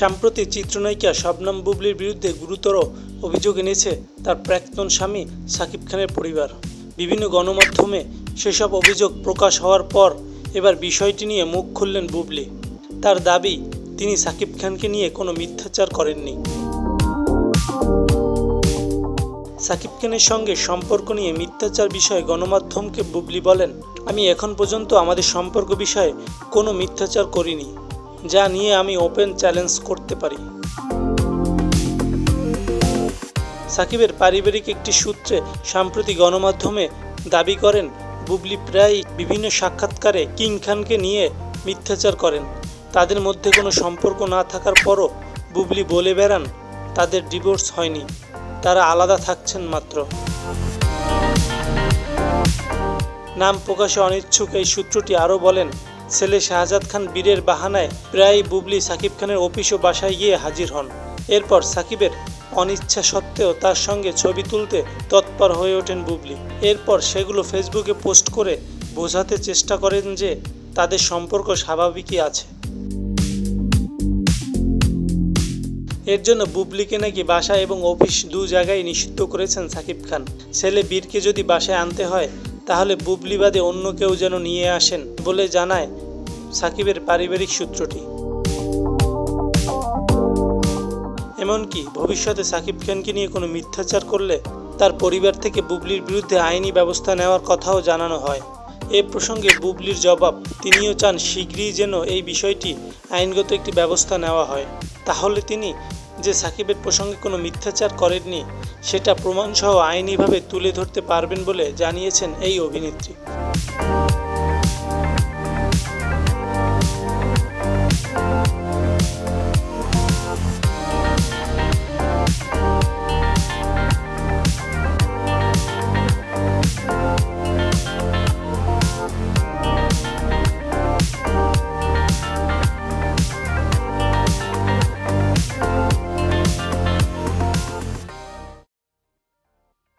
সাম্প্রতিক চিত্রনায়িকা শবনম বুবলির বিরুদ্ধে গুরুতর অভিযোগ এনেছে তার প্রাক্তন স্বামী সাকিব খানের পরিবার। বিভিন্ন গণমাধ্যমে সেসব অভিযোগ প্রকাশ হওয়ার পর এবার বিষয়টি নিয়ে মুখ খুললেন বুবলি। তার দাবি, তিনি সাকিব খানকে নিয়ে কোনো মিথ্যাচার করেননি। সাকিব খানের সঙ্গে সম্পর্ক নিয়ে মিথ্যাচার বিষয়ে গণমাধ্যমকে বুবলি বলেন, আমি এখন পর্যন্ত আমাদের সম্পর্ক বিষয়ে কোনো মিথ্যাচার করিনি, যা নিয়ে আমি ওপেন চ্যালেঞ্জ করতে পারি। সাকিবের পারিবারিক একটি সূত্রে সাম্প্রতিক গণমাধ্যমে দাবি করেন, বুবলি প্রায় বিভিন্ন সাক্ষাৎকারে কিং খানকে নিয়ে মিথ্যাচার করেন। তাদের মধ্যে কোনো সম্পর্ক না থাকার পরও বুবলি বলে বেড়ান, তাদের ডিভোর্স হয়নি। তারা আলাদা থাকছেন মাত্র। নাম প্রকাশে অনিচ্ছুক এই সূত্রটি আরও বলেন, ছেলে শাহজাদ খান বীরের বাহানায় প্রায় বুবলি সাকিব খানের অফিস ও বাসায় গিয়ে হাজির হন। এরপর সাকিবের অনিচ্ছা সত্ত্বেও তার সঙ্গে ছবি তুলতে তৎপর হয়ে ওঠেন বুবলি। এরপর সেগুলো ফেসবুকে পোস্ট করে বোঝাতে চেষ্টা করেন যে তাদের সম্পর্ক স্বাভাবিকই আছে। এর জন্য বুবলিকে নাকি বাসা এবং অফিস দু জায়গায় নিষিদ্ধ করেছেন সাকিব খান। ছেলে বীরকে যদি বাসায় আনতে হয়, তাহলে বুবলি বাদে অন্য কেউ যেন নিয়ে আসেন বলে জানায় সাকিবের পারিবারিক সূত্রটি। এমনকি ভবিষ্যতে সাকিব খানকে নিয়ে কোনো মিথ্যাচার করলে তার পরিবার থেকে বুবলির বিরুদ্ধে আইনি ব্যবস্থা নেওয়ার কথাও জানানো হয়। এ প্রসঙ্গে বুবলির জবাব, তিনিও চান শীঘ্রই যেন এই বিষয়টি আইনগত একটি ব্যবস্থা নেওয়া হয়। তাহলে তিনি যে সাকিবের প্রসঙ্গে কোনো মিথ্যাচার করেননি, সেটা প্রমাণসহ আইনিভাবে তুলে ধরতে পারবেন বলে জানিয়েছেন এই অভিনেত্রী।